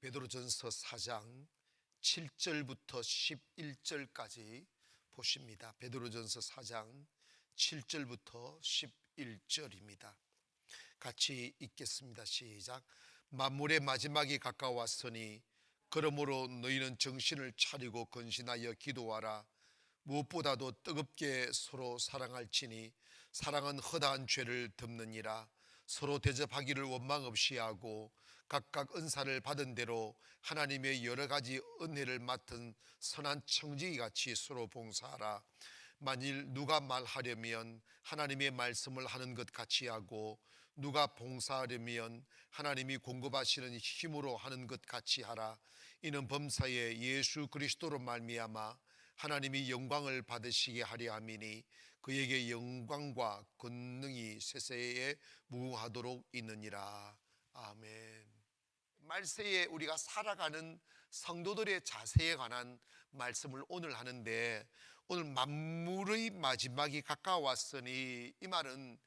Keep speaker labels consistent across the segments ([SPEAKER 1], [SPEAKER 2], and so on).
[SPEAKER 1] 베드로전서 4장 7절부터 11절까지 보십니다. 베드로전서 4장 7절부터 11절입니다. 같이 읽겠습니다. 시작. 만물의 마지막이 가까웠으니 그러므로 너희는 정신을 차리고 건신하여 기도하라. 무엇보다도 뜨겁게 서로 사랑할지니 사랑은 허다한 죄를 덮느니라. 서로 대접하기를 원망 없이 하고 각각 은사를 받은 대로 하나님의 여러 가지 은혜를 맡은 선한 청지기 같이 서로 봉사하라. 만일 누가 말하려면 하나님의 말씀을 하는 것 같이 하고 누가 봉사하려면 하나님이 공급하시는 힘으로 하는 것 같이 하라. 이는 범사에 예수 그리스도로 말미암아 하나님이 영광을 받으시게 하려 함이니 그에게 영광과 권능이 세세에 무궁하도록 있느니라. 아멘. 말세에 우리가 살아가는 성도들의 자세에 관한 말씀을 오늘 하는데 오늘 만물의 마지막이 가까웠으니 이 말은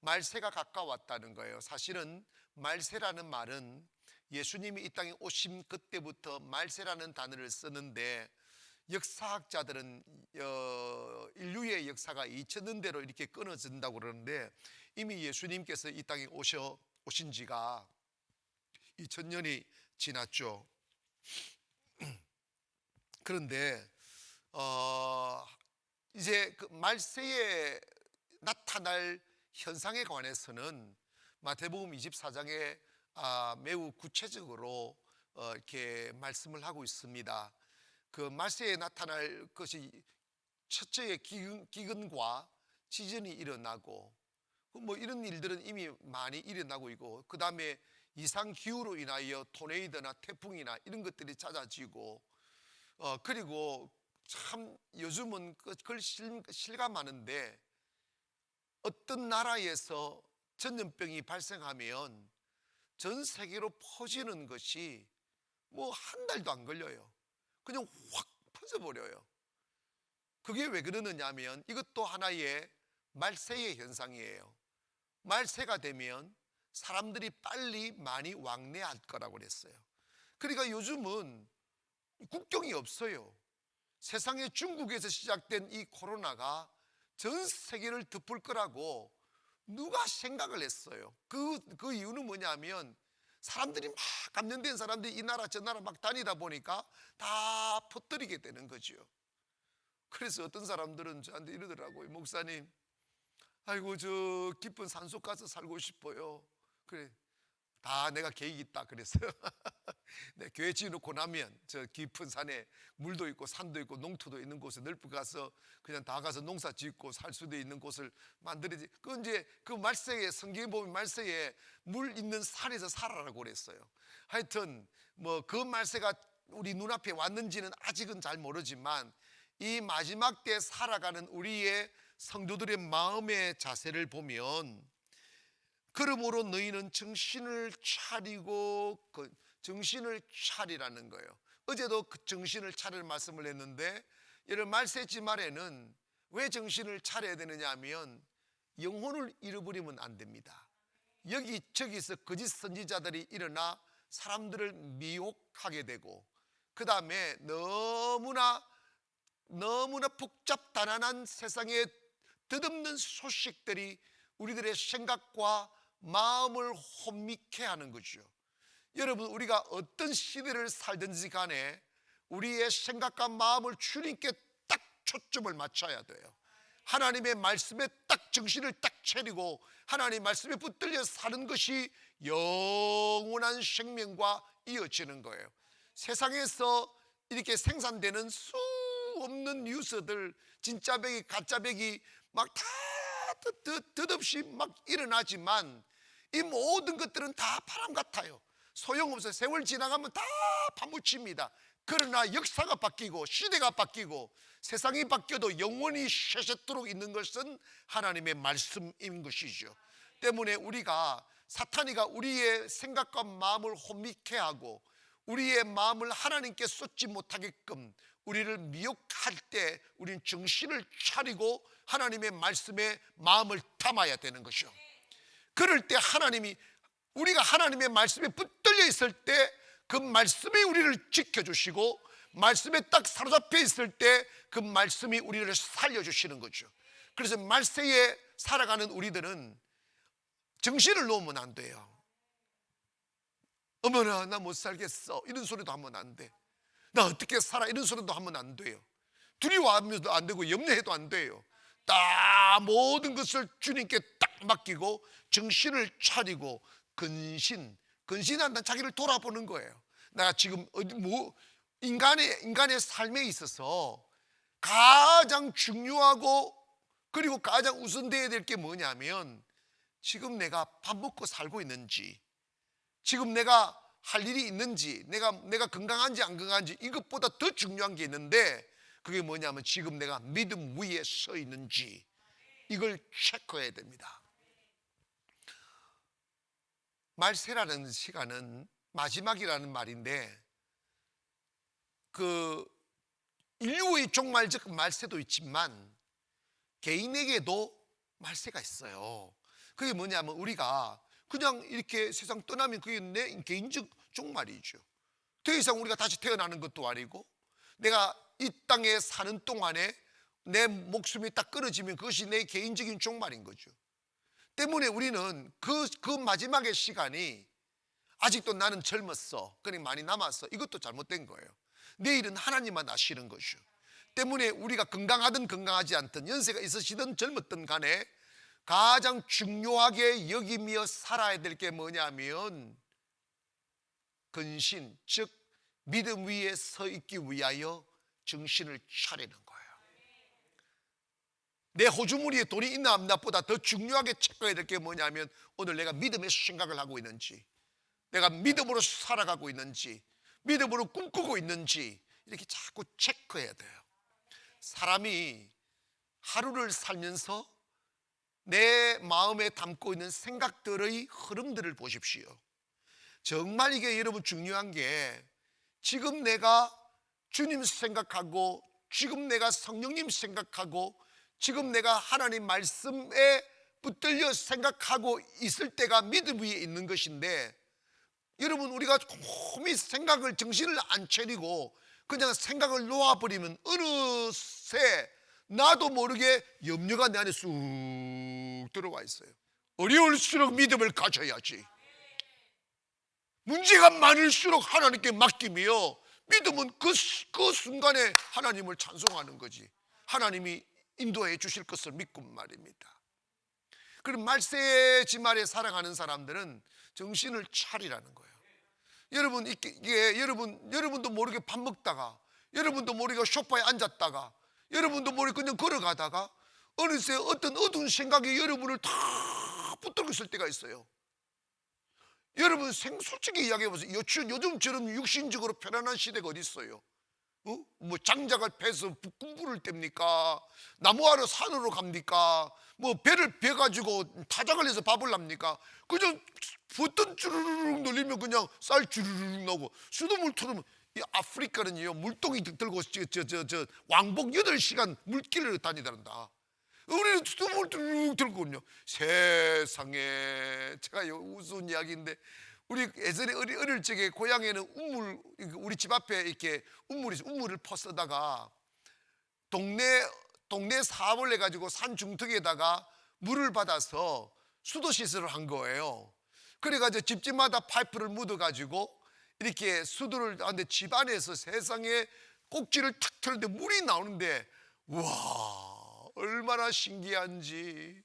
[SPEAKER 1] 말세가 가까웠다는 거예요. 사실은 말세라는 말은 예수님이 이 땅에 오신 그때부터 말세라는 단어를 쓰는데 역사학자들은 어, 인류의 역사가 2000년대로 이렇게 끊어진다고 그러는데 이미 예수님께서 이 땅에 오셔 오신 지가 2000년이 지났죠. 그런데 어, 이제 그 말세에 나타날 현상에 관해서는 마태복음 24장에 아, 매우 구체적으로 어, 이렇게 말씀을 하고 있습니다. 그 말세에 나타날 것이 첫째의 기근, 기근과 지진이 일어나고 그뭐 이런 일들은 이미 많이 일어나고 있고 그 다음에 이상 기후로 인하여 토네이도나 태풍이나 이런 것들이 잦아지고 어 그리고 참 요즘은 그- 그걸 실- 실감하는데 어떤 나라에서 전염병이 발생하면 전 세계로 퍼지는 것이 뭐 한 달도 안 걸려요. 그냥 확 퍼져버려요. 그게 왜 그러느냐 하면 이것도 하나의 말세의 현상이에요. 말세가 되면 사람들이 빨리 많이 왕래할 거라고 그랬어요. 그러니까 요즘은 국경이 없어요. 세상에 중국에서 시작된 이 코로나가 전 세계를 덮을 거라고 누가 생각을 했어요. 그, 그 이유는 뭐냐면 사람들이 막 감염된 사람들이 이 나라 저 나라 막 다니다 보니까 다 퍼뜨리게 되는 거죠. 그래서 어떤 사람들은 저한테 이러더라고요. 목사님, 아이고 저 깊은 산속 가서 살고 싶어요. 그래. 다 내가 계획이 있다 그랬어요. 네, 교회 지어놓고 나면 저 깊은 산에 물도 있고 산도 있고 농토도 있는 곳에 넓게 가서 그냥 다 가서 농사 짓고 살 수도 있는 곳을 만들어지. 그 이제 그 말세에 성경에 보면 말세에 물 있는 산에서 살아라고 그랬어요. 하여튼 뭐 그 말세가 우리 눈앞에 왔는지는 아직은 잘 모르지만 이 마지막 때 살아가는 우리의 성도들의 마음의 자세를 보면 그러므로 너희는 정신을 차리고 그 정신을 차리라는 거예요. 어제도 그 정신을 차릴 말씀을 했는데 이를 말세지 말에는 왜 정신을 차려야 되느냐 하면 영혼을 잃어버리면 안 됩니다. 여기 저기서 거짓 선지자들이 일어나 사람들을 미혹하게 되고 그 다음에 너무나 너무나 복잡 단안한 세상의 덧없는 소식들이 우리들의 생각과 마음을 혼미케 하는 거죠. 여러분 우리가 어떤 시대를 살든지 간에 우리의 생각과 마음을 주님께 딱 초점을 맞춰야 돼요. 하나님의 말씀에 딱 정신을 딱 차리고 하나님 말씀에 붙들려 사는 것이 영원한 생명과 이어지는 거예요. 세상에서 이렇게 생산되는 수 없는 뉴스들 진짜 백이 가짜 백이 막다 뜻없이 막 일어나지만 이 모든 것들은 다 바람 같아요. 소용없어요. 세월 지나가면 다 파묻힙니다. 그러나 역사가 바뀌고 시대가 바뀌고 세상이 바뀌어도 영원히 쇠쇠토록 있는 것은 하나님의 말씀인 것이죠. 때문에 우리가 사탄이가 우리의 생각과 마음을 혼미케 하고 우리의 마음을 하나님께 쏟지 못하게끔 우리를 미혹할 때 우리는 정신을 차리고 하나님의 말씀에 마음을 담아야 되는 것이요. 그럴 때 하나님이 우리가 하나님의 말씀에 붙들려 있을 때 그 말씀이 우리를 지켜주시고 말씀에 딱 사로잡혀 있을 때 그 말씀이 우리를 살려주시는 거죠. 그래서 말세에 살아가는 우리들은 정신을 놓으면 안 돼요. 어머나 나 못 살겠어 이런 소리도 하면 안 돼. 나 어떻게 살아 이런 소리도 하면 안 돼요. 두려워하면도 안 되고 염려해도 안 돼요. 다 모든 것을 주님께 딱 맡기고 정신을 차리고 근신 근신한다는 자기를 돌아보는 거예요. 내가 지금 어디 뭐 인간의 인간의 삶에 있어서 가장 중요하고 그리고 가장 우선돼야 될 게 뭐냐면 지금 내가 밥 먹고 살고 있는지 지금 내가 할 일이 있는지 내가 내가 건강한지 안 건강한지 이것보다 더 중요한 게 있는데 그게 뭐냐면 지금 내가 믿음 위에 서 있는지 이걸 체크해야 됩니다. 말세라는 시간은 마지막이라는 말인데 그 인류의 종말적 말세도 있지만 개인에게도 말세가 있어요. 그게 뭐냐면 우리가 그냥 이렇게 세상 떠나면 그게 내 개인적 종말이죠. 더 이상 우리가 다시 태어나는 것도 아니고 내가 이 땅에 사는 동안에 내 목숨이 딱 끊어지면 그것이 내 개인적인 종말인 거죠. 때문에 우리는 그, 그 마지막의 시간이 아직도 나는 젊었어. 그러니 많이 남았어. 이것도 잘못된 거예요. 내일은 하나님만 아시는 것이요. 때문에 우리가 건강하든 건강하지 않든 연세가 있으시든 젊었든 간에 가장 중요하게 여기며 살아야 될 게 뭐냐면 근신, 즉 믿음 위에 서 있기 위하여 정신을 차리는 거예요. 내 호주머니에 돈이 있나 없나보다 더 중요하게 체크해야 될 게 뭐냐면 오늘 내가 믿음의 생각을 하고 있는지 내가 믿음으로 살아가고 있는지 믿음으로 꿈꾸고 있는지 이렇게 자꾸 체크해야 돼요. 사람이 하루를 살면서 내 마음에 담고 있는 생각들의 흐름들을 보십시오. 정말 이게 여러분 중요한 게 지금 내가 주님 생각하고 지금 내가 성령님 생각하고 지금 내가 하나님 말씀에 붙들려 생각하고 있을 때가 믿음 위에 있는 것인데 여러분 우리가 곰이 생각을 정신을 안 차리고 그냥 생각을 놓아버리면 어느새 나도 모르게 염려가 내 안에 쑥 들어와 있어요. 어려울수록 믿음을 가져야지. 문제가 많을수록 하나님께 맡기며 믿음은 그, 그 순간에 하나님을 찬송하는 거지. 하나님이 인도해 주실 것을 믿고 말입니다. 그럼 말세 지말에 살아가는 사람들은 정신을 차리라는 거예요. 여러분 이게 여러분 여러분도 모르게 밥 먹다가 여러분도 모르게 소파에 앉았다가 여러분도 모르게 그냥 걸어가다가 어느새 어떤 어두운 생각이 여러분을 다 붙들고 있을 때가 있어요. 여러분 생 솔직히 이야기해 보세요. 요즘 요즘처럼 육신적으로 편안한 시대가 어디 있어요? 어? 뭐 장작을 패서 군부를 뗍니까? 나무하러 산으로 갑니까? 뭐 배를 배 가지고 타작을 해서 밥을 납니까? 그냥 버튼 주르륵 놀리면 그냥 쌀 주르륵 나오고 수돗물 틀으면 이 아프리카는요 물동이 들고 저 저 저 저 왕복 8시간 물길을 다니다른다. 우리는 수돗물 쭉 들거든요. 세상에 제가 요 우스운 이야기인데 우리 예전에 어리, 어릴 적에 고향에는 우물 우리 집 앞에 이렇게 우물이 우물을 퍼쓰다가 동네 동네 사업을 해가지고 산 중턱에다가 물을 받아서 수도 시설을 한 거예요. 그래가지고 집집마다 파이프를 묻어가지고 이렇게 수도를 하는데 집 안에서 세상에 꼭지를 탁 틀는데 물이 나오는데 와 얼마나 신기한지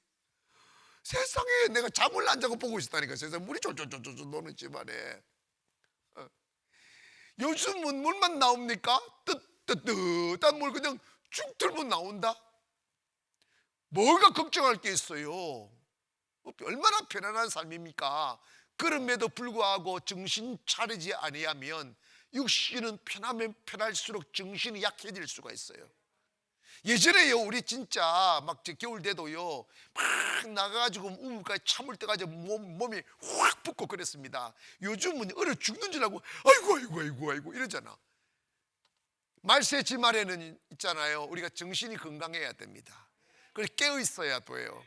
[SPEAKER 1] 세상에 내가 잠을 안 자고 보고 있었다니까 세상 물이 쫄쫄쫄쫄 노는 집안에 어. 요즘은 물만 나옵니까? 뜨뜨뜨한 물 그냥 쭉 틀면 나온다 뭐가 걱정할 게 있어요 얼마나 편안한 삶입니까? 그럼에도 불구하고 정신 차리지 아니하면 육신은 편하면 편할수록 정신이 약해질 수가 있어요 예전에요 우리 진짜 막 겨울 돼도요 막 나가가지고 우물까지 참을 때까지 몸, 몸이 확 붓고 그랬습니다. 요즘은 얼어 죽는 줄 알고 아이고 아이고 아이고 아이고 이러잖아. 말세 지 말에는 있잖아요. 우리가 정신이 건강해야 됩니다. 그래서 깨어 있어야 돼요.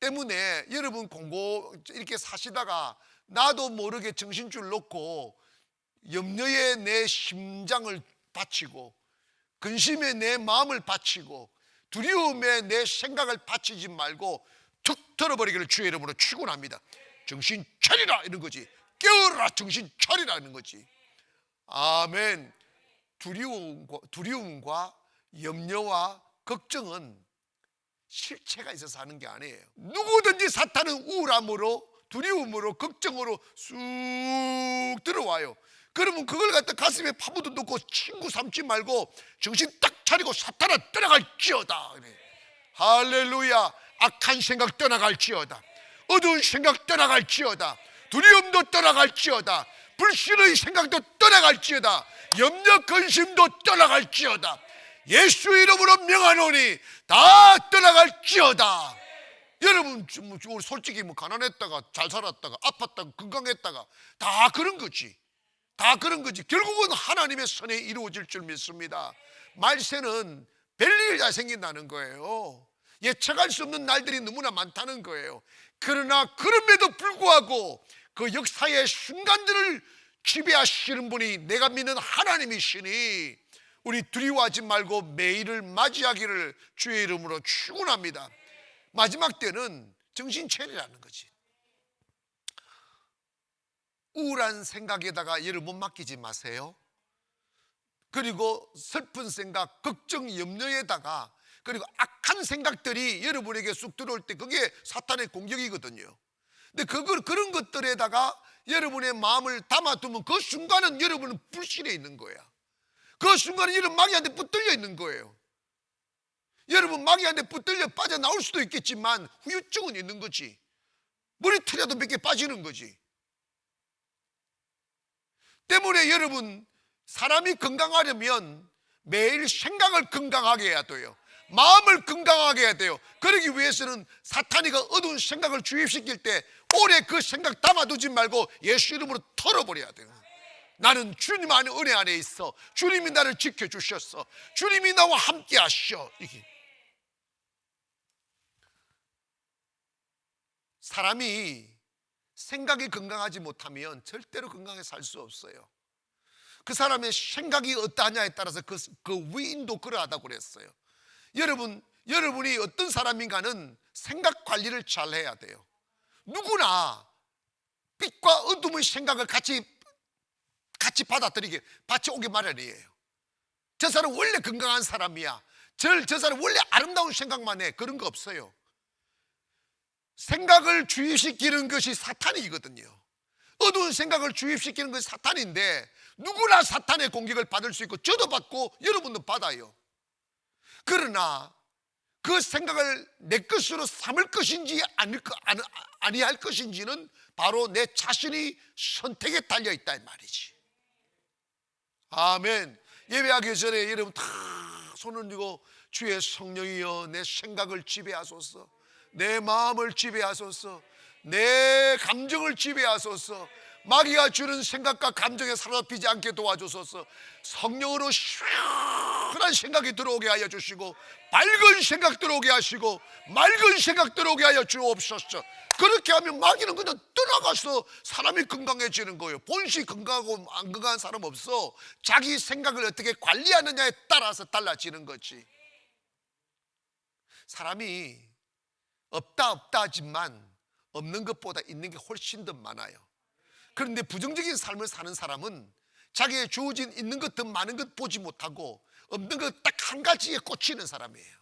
[SPEAKER 1] 때문에 여러분 공고 이렇게 사시다가 나도 모르게 정신줄 놓고 염려에 내 심장을 바치고 근심에 내 마음을 바치고 두려움에 내 생각을 바치지 말고 툭 털어버리기를 주의 이름으로 축원합니다. 정신 차리라 이런 거지. 깨어라 정신 차리라 이런 거지. 아멘. 두려움과, 두려움과 염려와 걱정은 실체가 있어서 하는 게 아니에요. 누구든지 사탄은 우울함으로 두려움으로 걱정으로 쑥 들어와요. 그러면 그걸 갖다 가슴에 파묻어 놓고 친구 삼지 말고 정신 딱 차리고 사탄아 떠나갈지어다. 그래. 할렐루야. 악한 생각 떠나갈지어다. 어두운 생각 떠나갈지어다. 두려움도 떠나갈지어다. 불신의 생각도 떠나갈지어다. 염려 근심도 떠나갈지어다. 예수 이름으로 명하노니 다 떠나갈지어다. 여러분 좀 뭐, 솔직히 뭐 가난했다가 잘 살았다가 아팠다가 건강했다가 다 그런 거지. 다 그런 거지. 결국은 하나님의 선에 이루어질 줄 믿습니다. 말세는 별일 다 생긴다는 거예요. 예측할 수 없는 날들이 너무나 많다는 거예요. 그러나 그럼에도 불구하고 그 역사의 순간들을 지배하시는 분이 내가 믿는 하나님이시니 우리 두려워하지 말고 매일을 맞이하기를 주의 이름으로 축원합니다. 마지막 때는 정신 차리라는 거지. 우울한 생각에다가 여러분 맡기지 마세요. 그리고 슬픈 생각, 걱정, 염려에다가 그리고 악한 생각들이 여러분에게 쑥 들어올 때 그게 사탄의 공격이거든요. 근데 그걸 그런 것들에다가 여러분의 마음을 담아두면 그 순간은 여러분은 불신에 있는 거야. 그 순간은 여러분 마귀한테 붙들려 있는 거예요. 여러분 마귀한테 붙들려 빠져나올 수도 있겠지만 후유증은 있는 거지. 머리털이라도 몇 개 빠지는 거지. 때문에 여러분 사람이 건강하려면 매일 생각을 건강하게 해야 돼요. 마음을 건강하게 해야 돼요. 그러기 위해서는 사탄이가 어두운 생각을 주입시킬 때 오래 그 생각 담아두지 말고 예수 이름으로 털어버려야 돼요. 나는 주님 안에 은혜 안에 있어. 주님이 나를 지켜주셨어. 주님이 나와 함께 하셔. 이게. 사람이 생각이 건강하지 못하면 절대로 건강하게 살 수 없어요. 그 사람의 생각이 어떠하냐에 따라서 그, 그 위인도 그러하다고 그랬어요. 여러분, 여러분이 어떤 사람인가는 생각 관리를 잘 해야 돼요. 누구나 빛과 어둠의 생각을 같이 같이 받아들이게 받쳐 오게 마련이에요. 저 사람 원래 건강한 사람이야. 저, 저 사람 원래 아름다운 생각만 해. 그런 거 없어요. 생각을 주입시키는 것이 사탄이거든요. 어두운 생각을 주입시키는 것이 사탄인데 누구나 사탄의 공격을 받을 수 있고 저도 받고 여러분도 받아요. 그러나 그 생각을 내 것으로 삼을 것인지 아니, 아니할 것인지는 바로 내 자신이 선택에 달려 있다 이 말이지. 아멘. 예배하기 전에 여러분 다 손을 들고 주의 성령이여 내 생각을 지배하소서. 내 마음을 지배하소서. 내 감정을 지배하소서. 마귀가 주는 생각과 감정에 사로잡히지 않게 도와주소서. 성령으로 시원한 생각이 들어오게 하여 주시고 밝은 생각 들어오게 하시고 맑은 생각 들어오게 하여 주옵소서. 그렇게 하면 마귀는 그냥 떠나가서 사람이 건강해지는 거예요. 본시 건강하고 안 건강한 사람 없어. 자기 생각을 어떻게 관리하느냐에 따라서 달라지는 거지. 사람이 없다 없다 하지만 없는 것보다 있는 게 훨씬 더 많아요. 그런데 부정적인 삶을 사는 사람은 자기의 주어진 있는 것 더 많은 것 보지 못하고 없는 것 딱 한 가지에 꽂히는 사람이에요.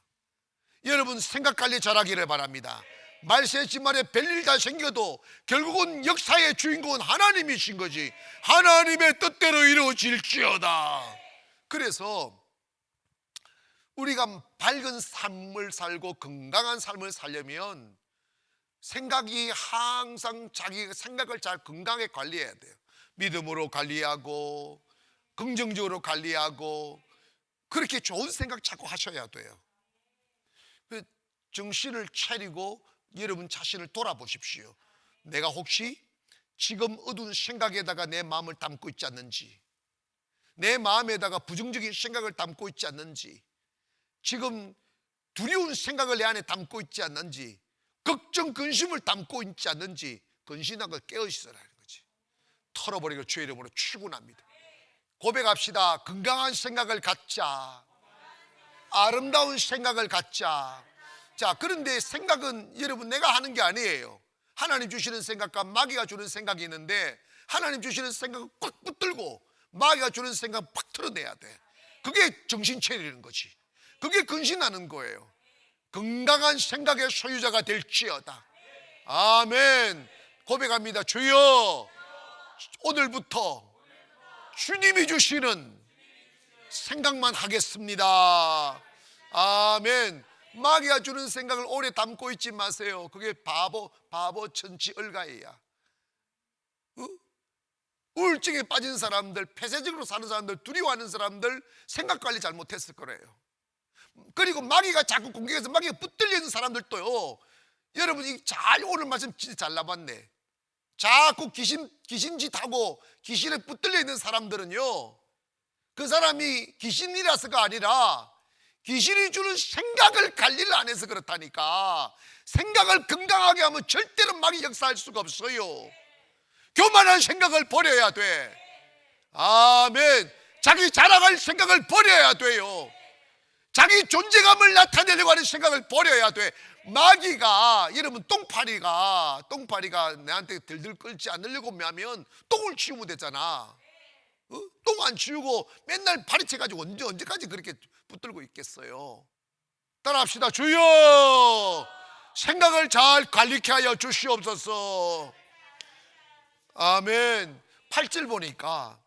[SPEAKER 1] 여러분 생각 관리 잘하기를 바랍니다. 말세지만에 별일 다 생겨도 결국은 역사의 주인공은 하나님이신 거지. 하나님의 뜻대로 이루어질지어다. 그래서 우리가 밝은 삶을 살고 건강한 삶을 살려면 생각이 항상 자기 생각을 잘 건강하게 관리해야 돼요. 믿음으로 관리하고 긍정적으로 관리하고 그렇게 좋은 생각 자꾸 하셔야 돼요. 그 정신을 차리고 여러분 자신을 돌아보십시오. 내가 혹시 지금 어두운 생각에다가 내 마음을 담고 있지 않는지, 내 마음에다가 부정적인 생각을 담고 있지 않는지, 지금 두려운 생각을 내 안에 담고 있지 않는지, 걱정, 근심을 담고 있지 않는지, 근신하고 깨어 있어라는 거지. 털어버리고 주의 이름으로 축원합니다. 고백합시다. 건강한 생각을 갖자. 아름다운 생각을 갖자. 자, 그런데 생각은 여러분 내가 하는 게 아니에요. 하나님 주시는 생각과 마귀가 주는 생각이 있는데 하나님 주시는 생각을 꽉 붙들고 마귀가 주는 생각 팍 털어내야 돼. 그게 정신 차리는 거지. 그게 근신하는 거예요. 건강한 생각의 소유자가 될지어다. 아멘. 고백합니다. 주여, 오늘부터 주님이 주시는 생각만 하겠습니다. 아멘. 마귀가 주는 생각을 오래 담고 있지 마세요. 그게 바보, 바보 천치 얼가이야. 어? 우울증에 빠진 사람들, 폐쇄적으로 사는 사람들, 두려워하는 사람들 생각 관리 잘못했을 거래요. 그리고 마귀가 자꾸 공격해서 마귀가 붙들려 있는 사람들도요. 여러분 이 잘 오늘 말씀 진짜 잘 나봤네. 자꾸 귀신 귀신짓 하고 귀신에 붙들려 있는 사람들은요. 그 사람이 귀신이라서가 아니라 귀신이 주는 생각을 관리를 안 해서 그렇다니까. 생각을 건강하게 하면 절대로 마귀 역사할 수가 없어요. 교만한 생각을 버려야 돼. 아멘. 자기 자랑할 생각을 버려야 돼요. 자기 존재감을 나타내려고 하는 생각을 버려야 돼. 마귀가 여러분 똥파리가 똥파리가 내한테 들들 끌지 않으려고 하면 똥을 치우면 되잖아. 어? 똥안 치우고 맨날 파리채 가지고 언제 언제까지 그렇게 붙들고 있겠어요. 따라합시다. 주여 생각을 잘 관리케 하여 주시옵소서. 아멘. 8절 보니까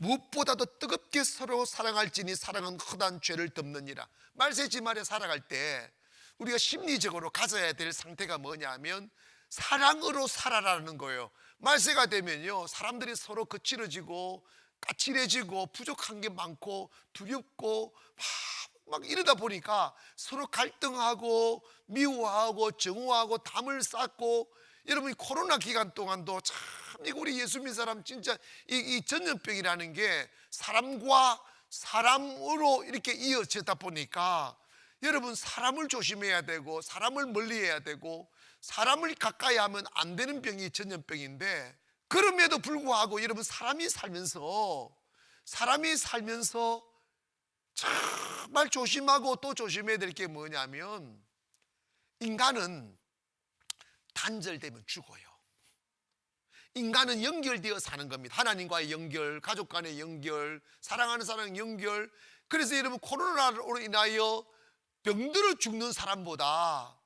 [SPEAKER 1] 무엇보다도 뜨겁게 서로 사랑할지니 사랑은 헛한 죄를 덮느니라. 말세지 말에 살아갈 때 우리가 심리적으로 가져야 될 상태가 뭐냐면 사랑으로 살아라는 거예요. 말세가 되면요 사람들이 서로 거칠어지고 까칠해지고 부족한 게 많고 두렵고 막, 막 이러다 보니까 서로 갈등하고 미워하고 정오하고 담을 쌓고 여러분이 코로나 기간 동안도 참 이거 우리 예수 믿는 사람 진짜 이, 이 전염병이라는 게 사람과 사람으로 이렇게 이어지다 보니까 여러분 사람을 조심해야 되고 사람을 멀리해야 되고 사람을 가까이 하면 안 되는 병이 전염병인데 그럼에도 불구하고 여러분 사람이 살면서 사람이 살면서 정말 조심하고 또 조심해야 될 게 뭐냐면 인간은 단절되면 죽어요. 인간은 연결되어 사는 겁니다. 하나님과의 연결, 가족 간의 연결, 사랑하는 사람의 연결. 그래서 여러분 코로나로 인하여 병들어 죽는 사람보다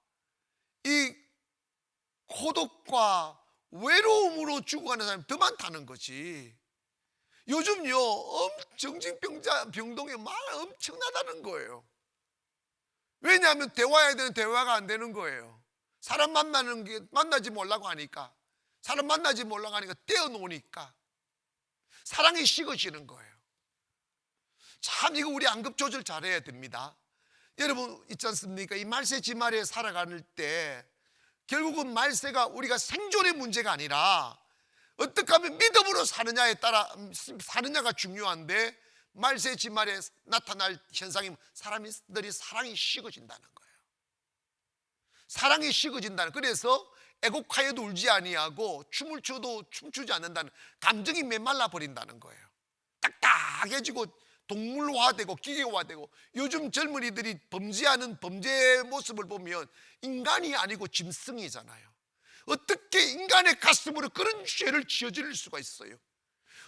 [SPEAKER 1] 이 고독과 외로움으로 죽어가는 사람이 더 많다는 거지. 요즘요, 정신병자 병동의 말 엄청나다는 거예요. 왜냐하면 대화해야 되는 대화가 안 되는 거예요. 사람 만나는 게 만나지 몰라고 하니까 사람 만나지 몰라고 하니까 떼어놓으니까 사랑이 식어지는 거예요. 참 이거 우리 안급 조절 잘해야 됩니다. 여러분 있지 않습니까? 이 말세 지말에 살아가는 때 결국은 말세가 우리가 생존의 문제가 아니라 어떻게 하면 믿음으로 사느냐에 따라 사느냐가 중요한데 말세 지말에 나타날 현상이 사람들이 사랑이 식어진다는 거예요. 사랑이 식어진다는 그래서 애곡하여도 울지 아니하고 춤을 춰도 춤추지 않는다는 감정이 메말라 버린다는 거예요. 딱딱해지고 동물화되고 기계화되고 요즘 젊은이들이 범죄하는 범죄 모습을 보면 인간이 아니고 짐승이잖아요. 어떻게 인간의 가슴으로 그런 죄를 지어질 수가 있어요?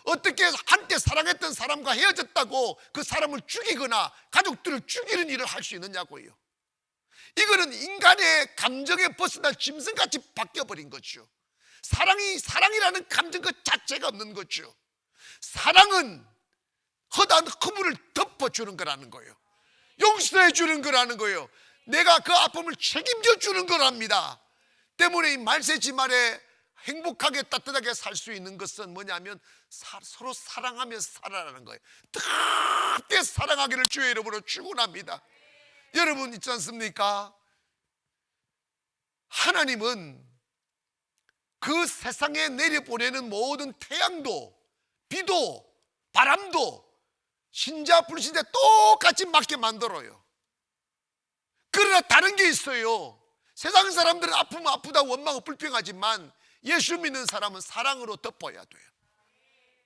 [SPEAKER 1] 어떻게 한때 사랑했던 사람과 헤어졌다고 그 사람을 죽이거나 가족들을 죽이는 일을 할 수 있느냐고요. 이거는 인간의 감정에 벗어난 짐승같이 바뀌어버린 거죠. 사랑이, 사랑이라는 감정 그 자체가 없는 거죠. 사랑은 허다한 허물을 덮어주는 거라는 거예요. 용서해 주는 거라는 거예요. 내가 그 아픔을 책임져 주는 거랍니다. 때문에 이 말세지 말에 행복하게 따뜻하게 살 수 있는 것은 뭐냐면 사, 서로 사랑하며 살아라는 거예요. 뜨겁게 사랑하기를 주의 이름으로 축원합니다. 여러분 있지 않습니까? 하나님은 그 세상에 내려보내는 모든 태양도 비도 바람도 신자 불신자 똑같이 맞게 만들어요. 그러나 다른 게 있어요. 세상 사람들은 아프면 아프다 원망하고 불평하지만 예수 믿는 사람은 사랑으로 덮어야 돼요.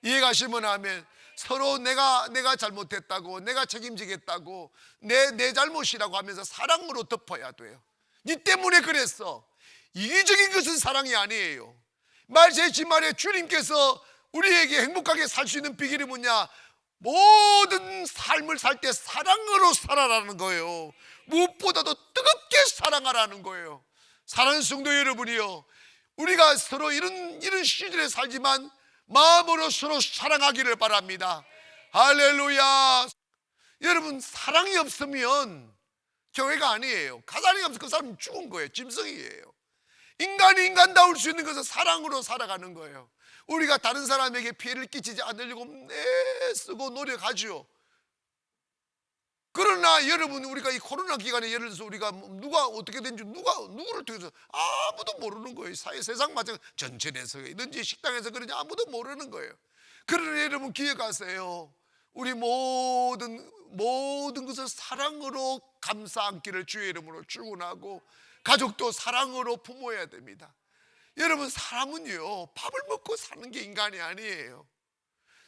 [SPEAKER 1] 이해가시면 하면 서로 내가 내가 잘못했다고 내가 책임지겠다고 내 내 잘못이라고 하면서 사랑으로 덮어야 돼요. 니 때문에 그랬어. 이기적인 것은 사랑이 아니에요. 말세지 말에 주님께서 우리에게 행복하게 살 수 있는 비결이 뭐냐? 모든 삶을 살 때 사랑으로 살아라는 거예요. 무엇보다도 뜨겁게 사랑하라는 거예요. 사랑하는 성도 여러분이요. 우리가 서로 이런 이런 시절에 살지만 마음으로 서로 사랑하기를 바랍니다. 할렐루야. 여러분 사랑이 없으면 교회가 아니에요. 가사랑이 없으면 그 사람은 죽은 거예요. 짐승이에요. 인간이 인간다울 수 있는 것은 사랑으로 살아가는 거예요. 우리가 다른 사람에게 피해를 끼치지 않으려고 애쓰고 노력하죠. 그러나 여러분 우리가 이 코로나 기간에 예를 들어서 우리가 누가 어떻게 된지 누가 누구를 통해서 아무도 모르는 거예요. 사회 세상 마찬 전철에서든지 식당에서 그러지 아무도 모르는 거예요. 그러나 여러분 기억하세요. 우리 모든 모든 것을 사랑으로 감사 안기를 주의 이름으로 축원하고 가족도 사랑으로 품어야 됩니다. 여러분 사람은요 밥을 먹고 사는 게 인간이 아니에요.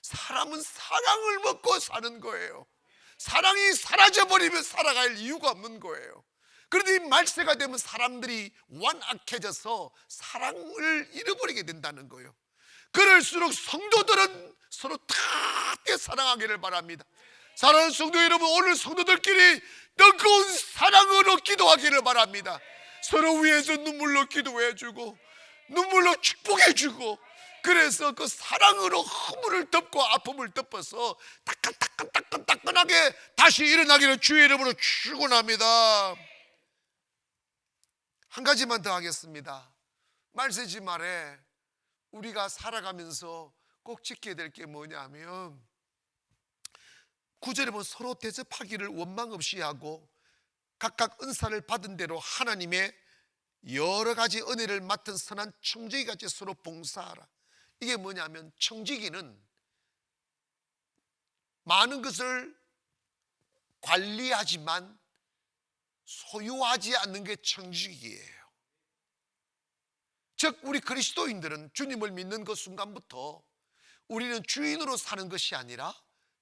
[SPEAKER 1] 사람은 사랑을 먹고 사는 거예요. 사랑이 사라져 버리면 살아갈 이유가 없는 거예요. 그런데 이 말세가 되면 사람들이 완악해져서 사랑을 잃어버리게 된다는 거예요. 그럴수록 성도들은 서로 탁게 사랑하기를 바랍니다. 사랑하는 성도 여러분, 오늘 성도들끼리 뜨거운 사랑으로 기도하기를 바랍니다. 서로 위해서 눈물로 기도해주고 눈물로 축복해주고 그래서 그 사랑으로 허물을 덮고 아픔을 덮어서 따끈 따끈따끈따끈하게 다시 일어나기를 주의 이름으로 축원합니다. 한 가지만 더 하겠습니다. 말세지 말에 우리가 살아가면서 꼭 지켜야 될 게 뭐냐면 구절에 보면 서로 대접하기를 원망 없이 하고 각각 은사를 받은 대로 하나님의 여러 가지 은혜를 맡은 선한 청지기 같이 서로 봉사하라. 이게 뭐냐면 청지기는 많은 것을 관리하지만 소유하지 않는 게 청지기예요. 즉 우리 그리스도인들은 주님을 믿는 그 순간부터 우리는 주인으로 사는 것이 아니라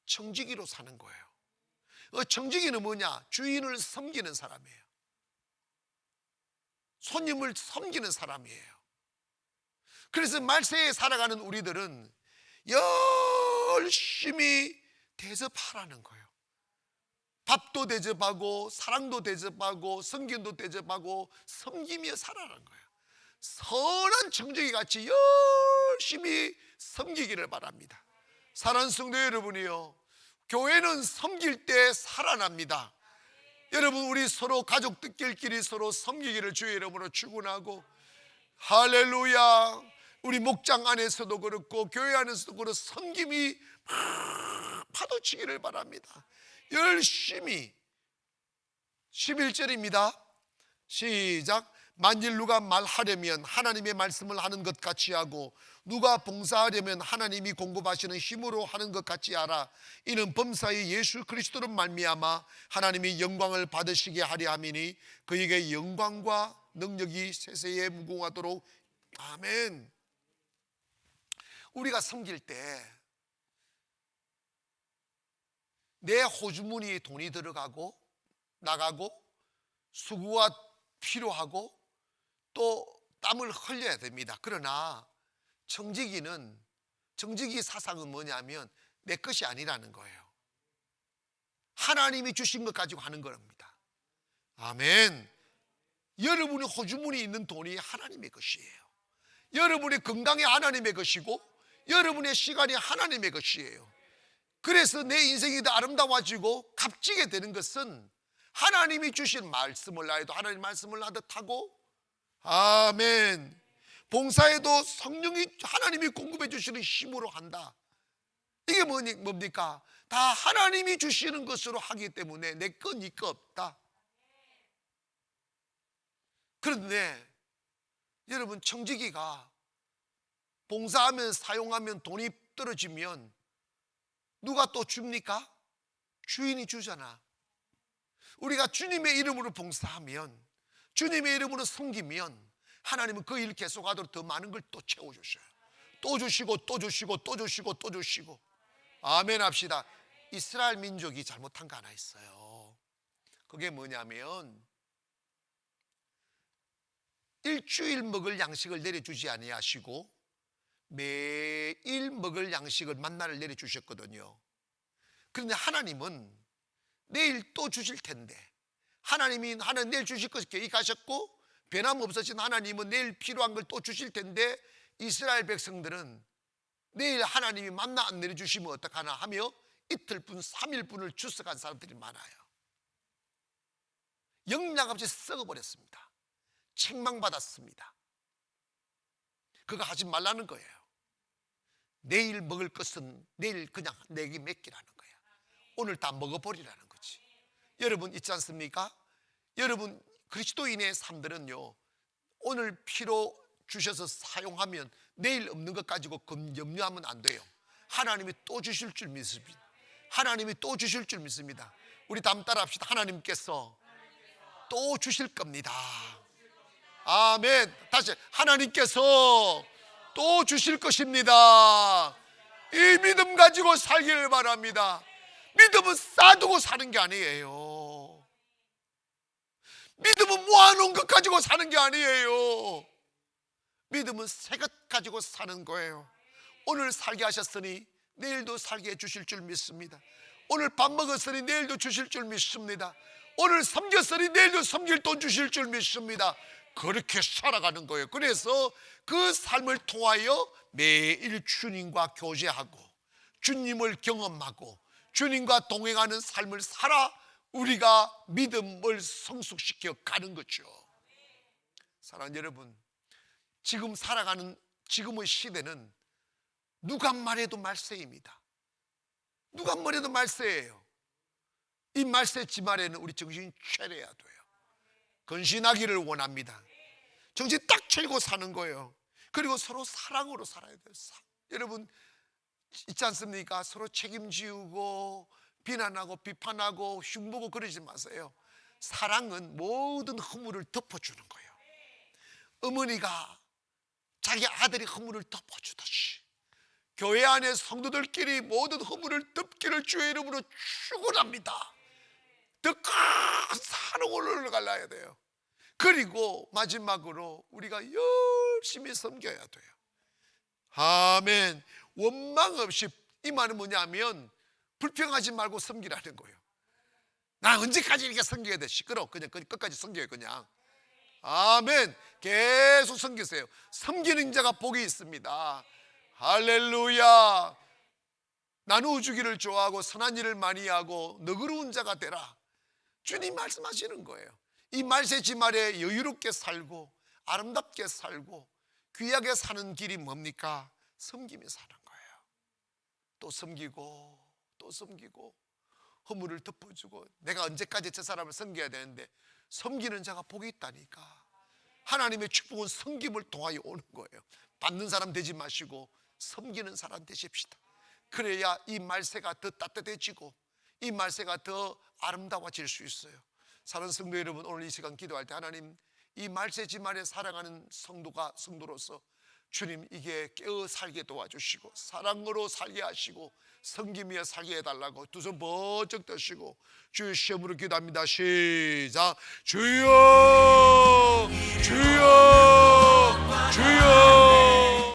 [SPEAKER 1] 청지기로 사는 거예요. 그 청지기는 뭐냐? 주인을 섬기는 사람이에요. 손님을 섬기는 사람이에요. 그래서 말세에 살아가는 우리들은 열심히 대접하라는 거예요. 밥도 대접하고 사랑도 대접하고 성견도 대접하고 섬기며 살아라는 거예요. 선한 청정이 같이 열심히 섬기기를 바랍니다. 사랑하는 성도 여러분이요. 교회는 섬길 때 살아납니다. 여러분 우리 서로 가족들끼리 서로 섬기기를 주의 이름으로 축원하고 할렐루야. 우리 목장 안에서도 그렇고 교회 안에서도 그렇고 섬김이 막 파도치기를 바랍니다. 열심히 11절입니다. 시작. 만일 누가 말하려면 하나님의 말씀을 하는 것 같이 하고 누가 봉사하려면 하나님이 공급하시는 힘으로 하는 것 같이 하라. 이는 범사의 예수 그리스도로 말미암아 하나님이 영광을 받으시게 하려 함이니 그에게 영광과 능력이 세세에 무궁하도록 아멘. 우리가 섬길 때 내 호주머니에 돈이 들어가고 나가고 수고가 필요하고 또 땀을 흘려야 됩니다. 그러나 정직이는 정직이 사상은 뭐냐면 내 것이 아니라는 거예요. 하나님이 주신 것 가지고 하는 겁니다. 아멘. 여러분이 호주머니 있는 돈이 하나님의 것이에요. 여러분의 건강이 하나님의 것이고 여러분의 시간이 하나님의 것이에요. 그래서 내 인생이 더 아름다워지고 값지게 되는 것은 하나님이 주신 말씀을 나해도 하나님 말씀을 하듯 하고 아멘. 봉사에도 성령이 하나님이 공급해 주시는 힘으로 한다. 이게 뭐니, 뭡니까? 다 하나님이 주시는 것으로 하기 때문에 내 거, 니거 없다. 그런데 여러분 청지기가 봉사하면 사용하면 돈이 떨어지면 누가 또 줍니까? 주인이 주잖아. 우리가 주님의 이름으로 봉사하면 주님의 이름으로 섬기면 하나님은 그 일 계속하도록 더 많은 걸 또 채워주셔요. 또 주시고 또 주시고 또 주시고 또 주시고 아멘 합시다. 이스라엘 민족이 잘못한 거 하나 있어요. 그게 뭐냐면 일주일 먹을 양식을 내려주지 아니하시고 매일 먹을 양식을 만나를 내려주셨거든요. 그런데 하나님은 내일 또 주실 텐데 하나님이 하나님 내일 주실 것을 계획하셨고 변함없으신 하나님은 내일 필요한 걸 또 주실 텐데 이스라엘 백성들은 내일 하나님이 만나 안 내려주시면 어떡하나 하며 이틀뿐 삼일뿐을 주석한 사람들이 많아요. 영양 없이 썩어버렸습니다. 책망받았습니다. 그거 하지 말라는 거예요 내일 먹을 것은 내일 그냥 내게 맡기라는 거예요 오늘 다 먹어버리라는 거지. 여러분 있지 않습니까? 여러분 그리스도인의 삶들은요 오늘 필요 주셔서 사용하면 내일 없는 것 가지고 검- 염려하면 안 돼요. 하나님이 또 주실 줄 믿습니다. 하나님이 또 주실 줄 믿습니다. 우리 다음 따라 합시다. 하나님께서 또 주실 겁니다. 아멘. 다시 하나님께서 또 주실 것입니다. 이 믿음 가지고 살기를 바랍니다. 믿음은 쌓아두고 사는 게 아니에요. 믿음은 모아놓은 것 가지고 사는 게 아니에요. 믿음은 새 것 가지고 사는 거예요. 오늘 살게 하셨으니 내일도 살게 해주실 줄 믿습니다. 오늘 밥 먹었으니 내일도 주실 줄 믿습니다. 오늘 섬겼으니 내일도 섬길 돈 주실 줄 믿습니다 그렇게 살아가는 거예요 그래서 그 삶을 통하여 매일 주님과 교제하고 주님을 경험하고 주님과 동행하는 삶을 살아 우리가 믿음을 성숙시켜 가는 거죠 사랑하는 여러분 지금 살아가는 지금의 시대는 누가 말해도 말세입니다. 누가 말해도 말세예요. 이 말세 지말에는 우리 정신 차려야 돼요. 건신하기를 원합니다. 정신 딱 차리고 사는 거예요. 그리고 서로 사랑으로 살아야 돼요. 사- 여러분 있지 않습니까? 서로 책임지우고 비난하고 비판하고 흉보고 그러지 마세요. 사랑은 모든 허물을 덮어주는 거예요. 어머니가 자기 아들이 허물을 덮어주듯이 교회 안에 성도들끼리 모든 허물을 덮기를 주의 이름으로 축원합니다. 더큰 사랑으로 올라가야 돼요. 그리고 마지막으로 우리가 열심히 섬겨야 돼요. 아멘. 원망 없이 이 말은 뭐냐면 불평하지 말고 섬기라는 거예요. 나 언제까지 이렇게 섬겨야 돼? 시끄러. 그냥 끝- 끝까지 섬겨요, 그냥. 아멘. 계속 섬기세요. 섬기는 자가 복이 있습니다. 할렐루야. 나누어 주기를 좋아하고 선한 일을 많이 하고 너그러운 자가 되라. 주님 말씀하시는 거예요. 이 말세 지 말에 여유롭게 살고 아름답게 살고 귀하게 사는 길이 뭡니까? 섬김이 사는 거예요. 또 섬기고 또 섬기고 허물을 덮어주고 내가 언제까지 저 사람을 섬겨야 되는데 섬기는 자가 복이 있다니까. 하나님의 축복은 섬김을 통하여 오는 거예요. 받는 사람 되지 마시고 섬기는 사람 되십시다. 그래야 이 말세가 더 따뜻해지고 이 말세가 더 아름다워질 수 있어요. 사랑하는 성도 여러분, 오늘 이 시간 기도할 때 하나님 이 말세 지 말에 살아가는 성도가 성도로서 주님 이게 깨어 살게 도와주시고 사랑으로 살게 하시고 섬기며 살게 해달라고 두 손 번쩍 드시고 주의 시험으로 기도합니다. 시작! 주여! 주여! 주여